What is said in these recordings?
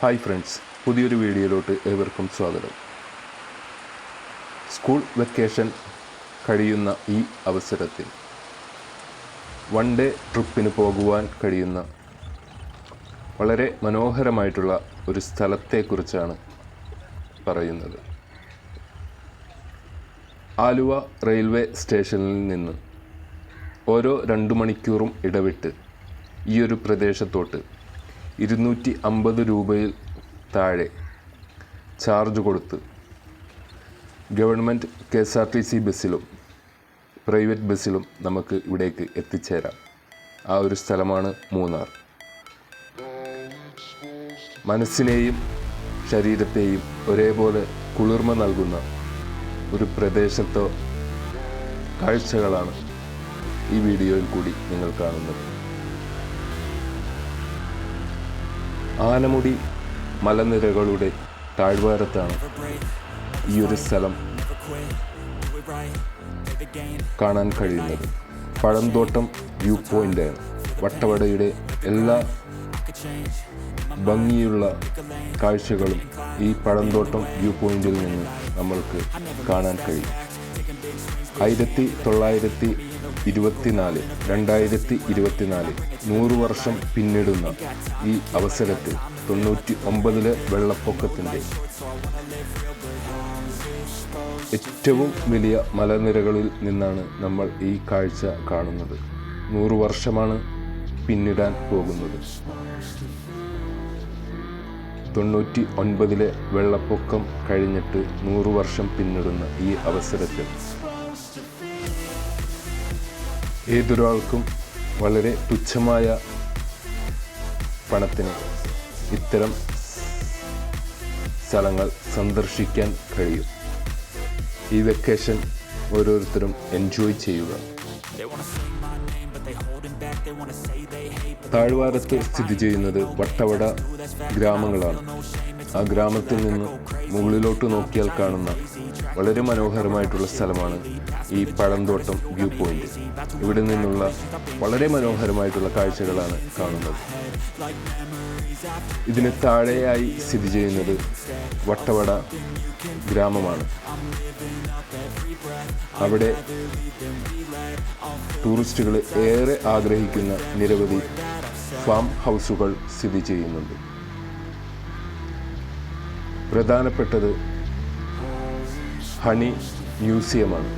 Hi friends പുതിയൊരു വീഡിയോയിലോട്ട് ഏവർക്കും സ്വാഗതം. സ്കൂൾ വെക്കേഷൻ കഴിയുന്ന ഈ അവസരത്തിൽ വൺ ഡേ ട്രിപ്പിന് പോകുവാൻ കഴിയുന്ന വളരെ മനോഹരമായിട്ടുള്ള ഒരു സ്ഥലത്തെക്കുറിച്ചാണ് പറയുന്നത്. ആലുവ റെയിൽവേ സ്റ്റേഷനിൽ നിന്ന് ഓരോ രണ്ട് മണിക്കൂറും ഇടവിട്ട് ഈ ഒരു പ്രദേശത്തോട്ട് ഇരുന്നൂറ്റി അമ്പത് രൂപയിൽ താഴെ ചാർജ് കൊടുത്ത് government K S R T C ബസ്സിലും private ബസ്സിലും നമുക്ക് ഇവിടേക്ക് എത്തിച്ചേരാം. ആ ഒരു സ്ഥലമാണ് മൂന്നാർ. മനസ്സിനെയും ശരീരത്തെയും ഒരേപോലെ കുളിർമ നൽകുന്ന ഒരു പ്രദേശത്തോ കാഴ്ചകളാണ് ഈ വീഡിയോയിൽ കൂടി നിങ്ങൾ കാണുന്നത്. ആനമുടി മലനിരകളുടെ താഴ്വാരത്താണ് ഈ ഒരു സ്ഥലം കാണാൻ കഴിയുന്നത്. പഴന്തോട്ടം വ്യൂ പോയിന്റാണ് വട്ടവടയുടെ എല്ലാ ഭംഗിയുള്ള കാഴ്ചകളും ഈ പഴന്തോട്ടം വ്യൂ പോയിന്റിൽ നിന്ന് നമ്മൾക്ക് കാണാൻ കഴിയും. ആയിരത്തി തൊള്ളായിരത്തി ഇരുപത്തിനാല് രണ്ടായിരത്തി ഇരുപത്തിനാല് നൂറ് വർഷം പിന്നിടുന്ന ഈ അവസരത്തിൽ തൊണ്ണൂറ്റി ഒമ്പതിലെ വെള്ളപ്പൊക്കത്തിന്റെ ഏറ്റവും വലിയ മലനിരകളിൽ നിന്നാണ് നമ്മൾ ഈ കാഴ്ച കാണുന്നത്. നൂറ് വർഷമാണ് പിന്നിടാൻ പോകുന്നത്. തൊണ്ണൂറ്റി ഒൻപതിലെ വെള്ളപ്പൊക്കം കഴിഞ്ഞിട്ട് നൂറ് വർഷം പിന്നിടുന്ന ഈ അവസരത്തിൽ ഏതൊരാൾക്കും വളരെ തുച്ഛമായ പണത്തിന് ഇത്തരം സ്ഥലങ്ങൾ സന്ദർശിക്കാൻ കഴിയും. ഈ വെക്കേഷൻ ഓരോരുത്തരും എൻജോയ് ചെയ്യുക. താഴ്വാരത്ത് സ്ഥിതി ചെയ്യുന്നത് വട്ടവട ഗ്രാമങ്ങളാണ്. ആ ഗ്രാമത്തിൽ നിന്ന് മുകളിലോട്ട് നോക്കിയാൽ കാണുന്ന വളരെ മനോഹരമായിട്ടുള്ള സ്ഥലമാണ് ഈ പഴന്തോട്ടം വ്യൂ പോയിന്റ് ഇവിടെ നിന്നുള്ള വളരെ മനോഹരമായിട്ടുള്ള കാഴ്ചകളാണ് കാണുന്നത്. ഇതിന് താഴെയായി സ്ഥിതി ചെയ്യുന്നത് വട്ടവട ഗ്രാമമാണ്. അവിടെ ടൂറിസ്റ്റുകൾ ഏറെ ആഗ്രഹിക്കുന്ന നിരവധി ഫാം ഹൗസുകൾ സ്ഥിതി ചെയ്യുന്നുണ്ട്. പ്രധാനപ്പെട്ടത് ഹണി മ്യൂസിയമാണ്.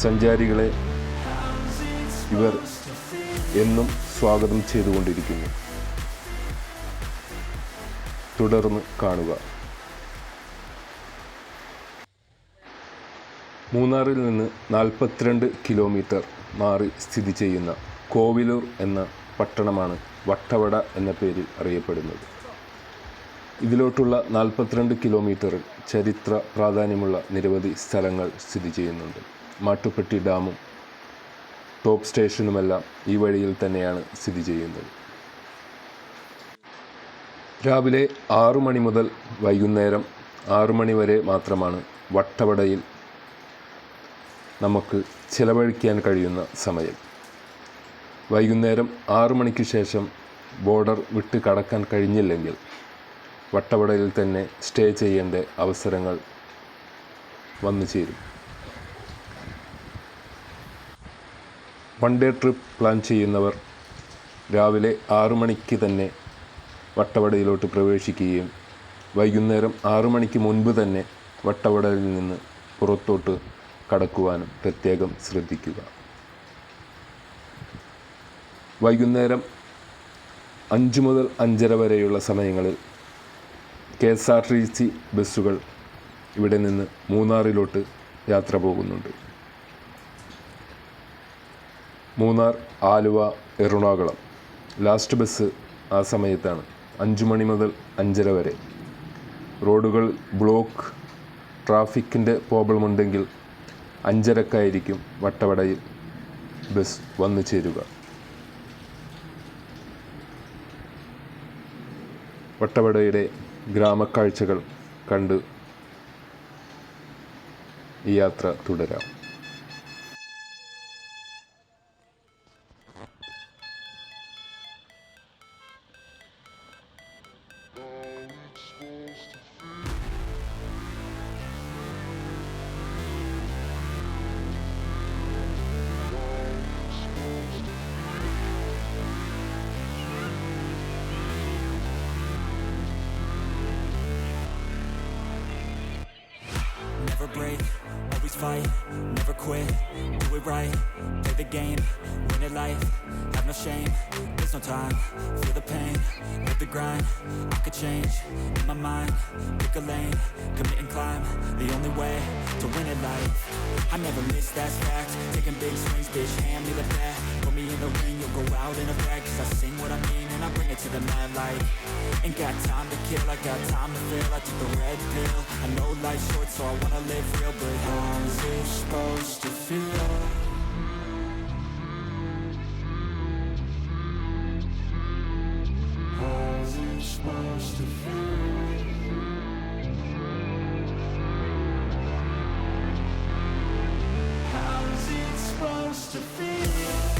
സഞ്ചാരികളെ ഇവർ എന്നും സ്വാഗതം ചെയ്തുകൊണ്ടിരിക്കുന്നു. തുടർന്ന് കാണുക. മൂന്നാറിൽ നിന്ന് നാൽപ്പത്തിരണ്ട് കിലോമീറ്റർ മാറി സ്ഥിതി ചെയ്യുന്ന കോവിലൂർ എന്ന പട്ടണമാണ് വട്ടവട എന്ന പേരിൽ അറിയപ്പെടുന്നത്. ഇതിലോട്ടുള്ള നാൽപ്പത്തിരണ്ട് കിലോമീറ്ററിൽ ചരിത്ര പ്രാധാന്യമുള്ള നിരവധി സ്ഥലങ്ങൾ സ്ഥിതി ചെയ്യുന്നുണ്ട്. മാട്ടുപ്പെട്ടി ഡാമും ടോപ്പ് സ്റ്റേഷനുമെല്ലാം ഈ വഴിയിൽ തന്നെയാണ് സ്ഥിതി ചെയ്യുന്നത്. രാവിലെ ആറു മണി മുതൽ വൈകുന്നേരം ആറു മണി വരെ മാത്രമാണ് വട്ടവടയിൽ നമുക്ക് ചിലവഴിക്കാൻ കഴിയുന്ന സമയം. വൈകുന്നേരം ആറു മണിക്ക് ശേഷം ബോർഡർ വിട്ട് കടക്കാൻ കഴിഞ്ഞില്ലെങ്കിൽ വട്ടവടയിൽ തന്നെ സ്റ്റേ ചെയ്യേണ്ട അവസരങ്ങൾ വന്നു ചേരും. വൺ ഡേ ട്രിപ്പ് പ്ലാൻ ചെയ്യുന്നവർ രാവിലെ ആറു മണിക്ക് തന്നെ വട്ടവടയിലോട്ട് പ്രവേശിക്കുകയും വൈകുന്നേരം ആറു മണിക്ക് മുൻപ് തന്നെ വട്ടവടയിൽ നിന്ന് പുറത്തോട്ട് കടക്കുവാനും പ്രത്യേകം ശ്രദ്ധിക്കുക. വൈകുന്നേരം അഞ്ച് മുതൽ അഞ്ചര വരെയുള്ള സമയങ്ങളിൽ K S R T C ബസ്സുകൾ ഇവിടെ നിന്ന് മൂന്നാറിലോട്ട് യാത്ര പോകുന്നുണ്ട്. മൂന്നാർ ആലുവ എറണാകുളം. ലാസ്റ്റ് ബസ് ആ സമയത്താണ്. അഞ്ച് മണി മുതൽ അഞ്ചര വരെ. റോഡുകൾ ബ്ലോക്ക് ട്രാഫിക്കിന്റെ പ്രോബ്ലം ഉണ്ടെങ്കിൽ അഞ്ചരക്കായിരിക്കും വട്ടവടയിൽ ബസ് വന്നു ചേരുക. വട്ടവടയുടെ ഗ്രാമക്കാഴ്ചകൾ കണ്ട് ഈ യാത്ര തുടരാം. Fight, never quit, do it right, play the game, win it life, have no shame, there's no time, feel the pain, live the grind, I could change, in my mind, pick a lane, commit and climb, the only way to win it life, I never miss, that's fact, taking big swings, bitch, hand me the bat, put me in the ring, you'll go out in a bag, I sing what I mean and I bring it to the mad light, ain't got time to kill, I got time to feel, I took the red pill, I know life's short so I wanna live real, but how's it supposed to feel? How's it supposed to feel? How's it supposed to feel?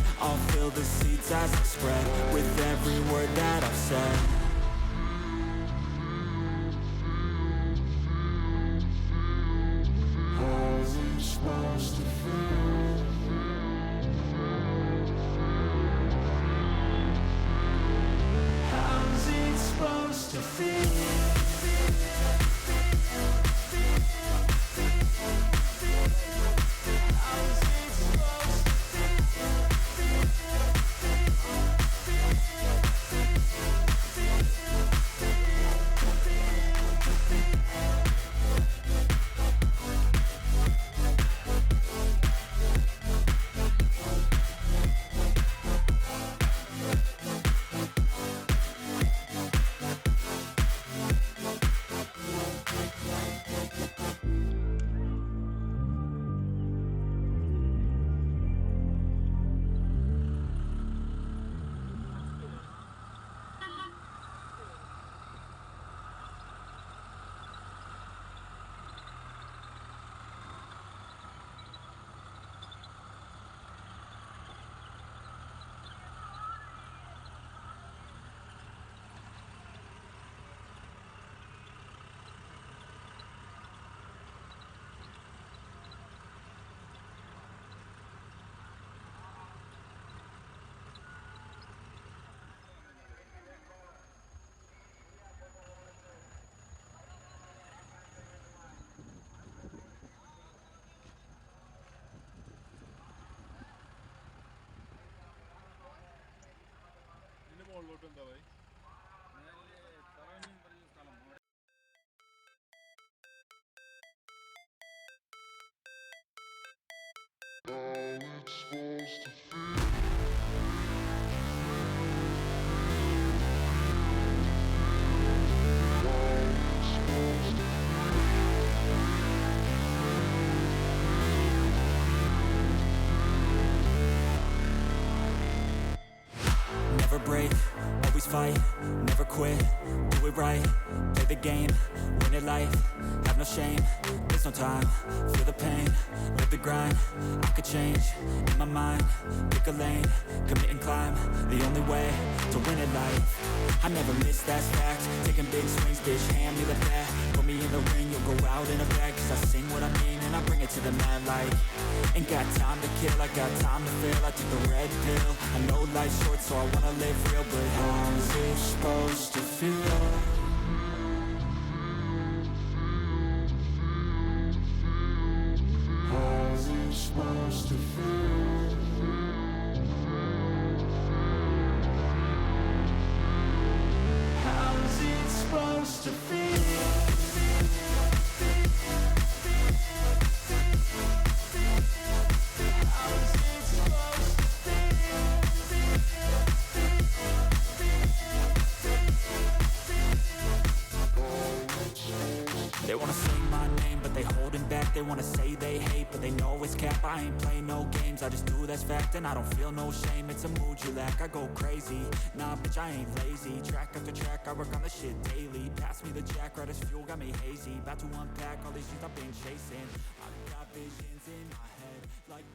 As I spread with every word that I've said. కొట్టుందా fight, never quit, do it right, play the game, win it life, have no shame, there's no time, feel the pain, live the grind, I could change, in my mind, pick a lane, commit and climb, the only way to win it life, I never miss, that's fact, taking big swings, bitch, hand me the bat, put me in the ring, you'll go out in a bag, cause I sing what I mean and I bring it to the mad light, ain't got time to kill, I got time to feel, I took the red pill, I know life's short so I wanna live real, but how's it supposed to feel? How's it supposed to feel? How's it supposed to feel? They wanna say they hate, but they know it's cap. I ain't play no games, I just do that's fact. And I don't feel no shame, it's a mood you lack. I go crazy, nah, bitch, I ain't lazy. Track after track, I work on the shit daily. Pass me the jack, right as fuel, got me hazy. About to unpack all these things I've been chasing. I've got visions in my head, like